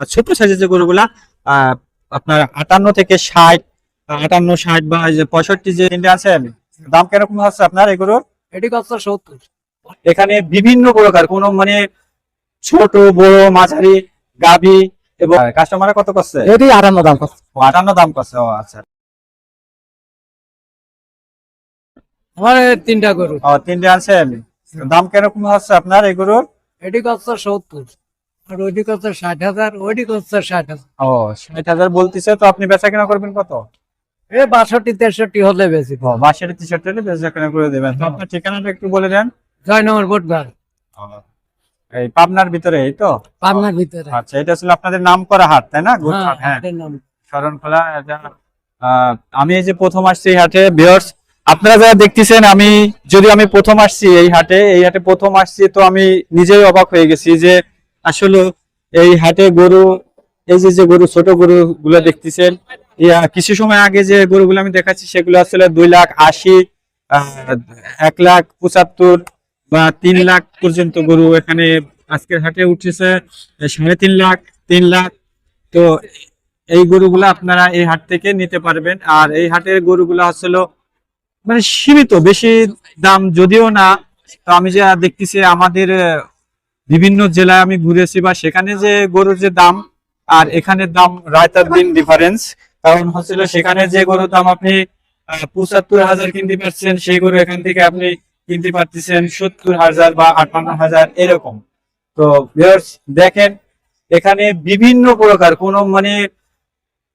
ছোট সাইজের যে গরুগুলা আপনার আটান্ন থেকে ষাট আটান্ন ষাট বা এই যে পঁয়ষট্টি যে তিনটে আছে দাম কীরকম হচ্ছে আপনার এগুলো এটি কত সত্তর? এখানে বিভিন্ন প্রকার কোন মানে ছোট বড় মাঝারি গাভি এবং কাস্টমার কত করছে? এটি আটান্ন দাম করছে। আটান্ন দাম করছে ও আচ্ছা। আমার এই তিনটা গরু। ও তিনটে আনছেন দাম কীরকম হচ্ছে আপনার এগুলোর এটি কত সত্তর? আর ওইটি কত ষাট হাজার ওইটি কত ষাট হাজার। ও ষাট হাজার বলতেছে তো আপনি বেচা কেনা করবেন কত? এ বাষট্টি তেষট্টি হলে বেশি ও বাসের টি শার্ট বেচা কেনা করে দেবেন। তো আপনার ঠিকানাটা একটু বলে দেন। জয় নম্বর বোটবার এই পাবনার ভিতরে এই তো? পাবনার ভিতরে। আচ্ছা এটা ছিল আপনাদের নাম করা হাট তাই না? হ্যাঁ, হ্যাঁ। শরণখোলা আহ, আমি এই যে প্রথম আসছি এই হাটে বিয়ার্স আপনারা যারা দেখতেছেন আমি যদি আমি প্রথম আসছি এই হাটে এই হাটে প্রথম আসছি তো আমি নিজেই অবাক হয়ে গেছি যে আসলে এই হাটে গরু, এই যে যে গরু, ছোট গরু গুলো দেখতেছেন কিছু সময় আগে যে গরুগুলো আমি দেখাচ্ছি, সেগুলো আসলে দুই লাখ আশি এক লাখ পঁচাত্তর বা তিন লাখ পর্যন্ত গরু এখানে আজকের হাটে উঠেছে, সাড়ে তিন লাখ তিন লাখ। তো এই গরুগুলো আপনারা এই হাট থেকে নিতে পারবেন। আর এই হাটের গরুগুলো আসলে মানে সীমিত, বেশি দাম যদিও না, তো আমি যা দেখতেছি, আমাদের বিভিন্ন জেলায় আমি ঘুরেছি বা সেখানে যে গরুর যে দাম আর এখানের দাম রায়তার দিন ডিফারেন্স কারণ হচ্ছিল সেখানে যে গরুর দাম আপনি পঁচাত্তর হাজার কিনতে পারছেন, সেই গরু এখান থেকে আপনি কিনতে পারতেছেন সত্তর হাজার বা আটান্ন হাজার এরকম। তো দেখেন, এখানে বিভিন্ন প্রকার কোন মানে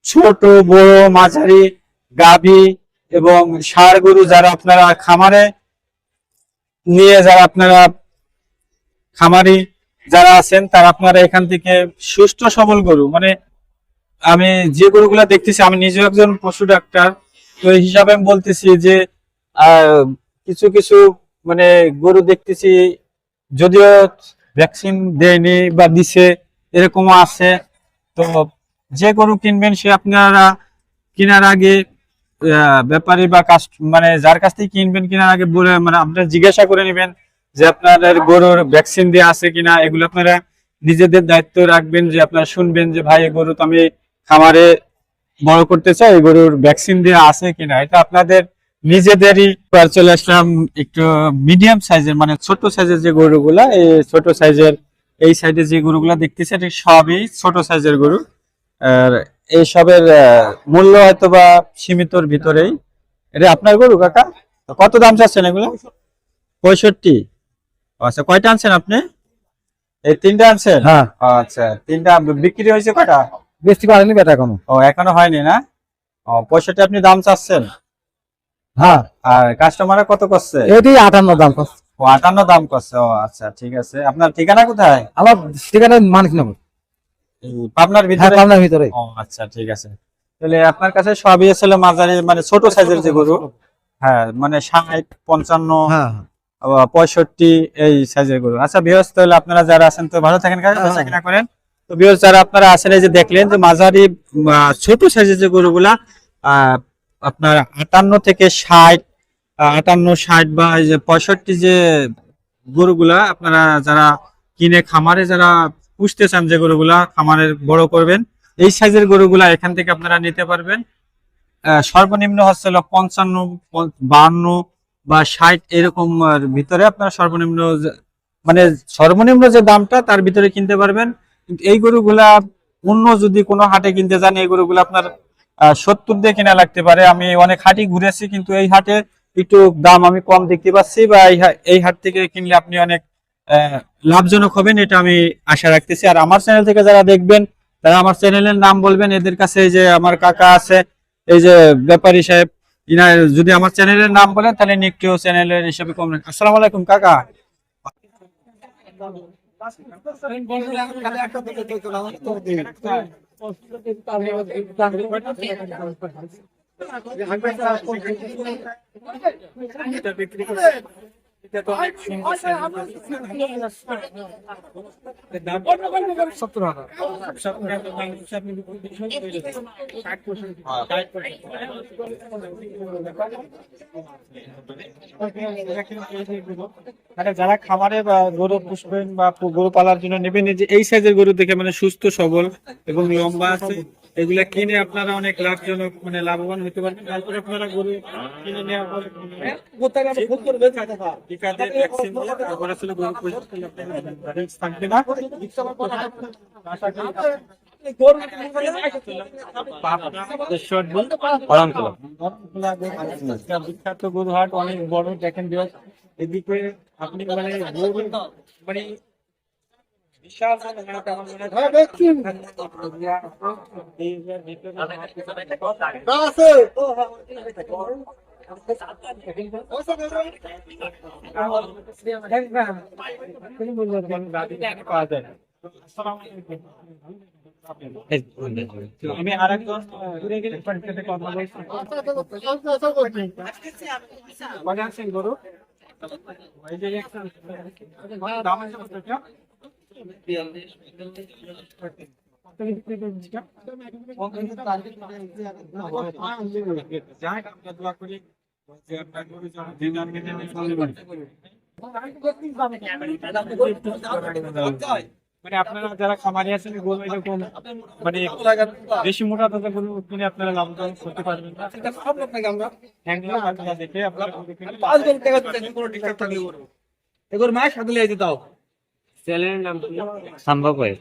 ছোট, বড়, মাঝারি, গাভী এবং ষাড় গরু যারা আপনারা খামারে নিয়ে, যারা আপনারা খামারি যারা আছেন, তারা আপনারা এখান থেকে সুস্থ সবল গরু। মানে আমি যে গরুগুলা দেখতেছি, আমি নিজেও একজন পশু ডাক্তার। তো এই হিসাবে আমি বলতেছি যে কিছু কিছু মানে গরু দেখতেছি, যদিও ভ্যাকসিন দেয়নি বা দিছে, এরকমও আছে। তো যে গরু কিনবেন, সে আপনারা কেনার আগে ব্যাপারী বা কাস্ট মানে যার কাছ থেকে কিনবেন, কেনার আগে বলে মানে আপনারা জিজ্ঞাসা করে নেবেন। যে আপনাদের গরুর ভ্যাকসিন দেওয়া আছে কিনা এগুলো আপনারা নিজেদের দায়িত্ব রাখবেন যে আপনারা শুনবেন যে ভাই গরু তো আমি খামারে বড় করতে চাই গরুর ভ্যাকসিন দেওয়া আছে কিনা? এটা আপনাদের নিজেদেরই চলে আসলাম একটু মিডিয়াম সাইজের মানে ছোট সাইজের যে গরুগুলা এই ছোট সাইজের এই সাইডে যে গরুগুলা দেখতেছি এটা সবই ছোট সাইজের গরু। আর এই সবের আহ, মূল্য হয়তো বা সীমিতর ভিতরেই। এটা আপনার গরু কাকা? কত দাম চাচ্ছেন এগুলো? পঁয়ষট্টি। আচ্ছা কয়টা আনছেন আপনি? এই তিনটা আনছেন? হ্যাঁ। আচ্ছা তিনটা বিক্রি হয়েছে কয়টা? বেশি পারেনি বেটা এখনও। ও এখনও হয়নি না? ও পঁয়ষট্টি আপনি দাম চাচ্ছেন? হ্যাঁ। আর কাস্টমারে কত করছে? এটি আটান্ন দাম কত ও আটান্ন দাম করছে। ও আচ্ছা ঠিক আছে। আপনার ঠিকানা কোথায়? আমার ঠিকানা মানিক নেব এই পাবনার হ্যাঁ ভিতরে পাবনার ভিতরে। ও আচ্ছা ঠিক আছে। তাহলে আপনার কাছে সবই ছিল মাঝারি মানে ছোট সাইজের যে গরু। হ্যাঁ। মানে ষাট পঞ্চান্ন। হ্যাঁ আহ, পঁয়ষট্টি এই সাইজের গরু। আচ্ছা বিহস তাহলে আপনারা যারা আছেন তো ভালো থাকেন। বেচা করেন। তো বিহস যারা আপনারা আছেন, এই যে দেখলেন যে মাঝারি ছোট সাইজের যে গরুগুলা আপনার আটান্ন থেকে ষাট আটান্ন, ষাট বা এই যে পঁয়ষট্টি যে গরুগুলা আপনারা যারা কিনে খামারে যারা পুষতে চান যে গরুগুলা খামারে বড় করবেন, এই সাইজের গরুগুলা এখান থেকে আপনারা নিতে পারবেন। সর্বনিম্ন হচ্ছে পঞ্চান্ন বান্ন বা ষাট এরকম ভিতরে আপনার সর্বনিম্ন মানে সর্বনিম্ন যে দামটা তার ভিতরে কিনতে পারবেন। এই গরুগুলা অন্য যদি কোনো হাটে কিনতে যান, এই গরুগুলো আপনার সত্তর দিয়ে কিনা লাগতে পারে। আমি অনেক হাটই ঘুরেছি, কিন্তু এই হাটে একটু দাম আমি কম দেখতে পাচ্ছি বা এই হাট থেকে কিনলে আপনি অনেক লাভজনক হবেন, এটা আমি আশা রাখতেছি। আর আমার চ্যানেল থেকে যারা দেখবেন, তারা আমার চ্যানেলের নাম বলবেন। এদের কাছে যে আমার কাকা আছে, এই যে ব্যাপারী সাহেব যদি আমার চ্যানেলের নাম বলেন তাহলে নিকটিও চ্যানেলের হিসাবে কম। আসসালামু আলাইকুম কাকা সুন্দর মানে যারা খামারে, বা গরু পুষবেন বা গরু পালার জন্য নেবেন যে এই সাইজের গরু দেখে মানে সুস্থ, সবল এবং লম্বা আছে। এগুলা কিনে আপনারা অনেক লাভজনক মানে লাভবান হতে পারবেন তারপরে আপনারা গরু কিনে নেওয়ার পরে টিকাতে ভ্যাকসিন দিয়ে তারপরে আসলে গরু পুষতে পারলে আপনার risk থাকবে না আশা করি পাবনা, ঈশ্বরদী, অরণতলা। একটা বিখ্যাত গরু হাট অনেক বড় দেখেন। এদিকে আপনি মানে মানে আমি আরেকজন ঘুরে গেলে সাথে কথা বলছি কয়টা আছেন গরু ওই যে একটা দাম আছে মানে আপনারা যারা খামারি আছেন গরু এরকম মানে বেশি মোটা গরু কিনে আপনারা করতে পারবেন না। হ্যাংলা আপনারা দেখে আপনারা গরু কিনে এগুলো মায়ের সাথে লিয়ে যেতে চ্যানেলের নাম কি? সম্ভব হয়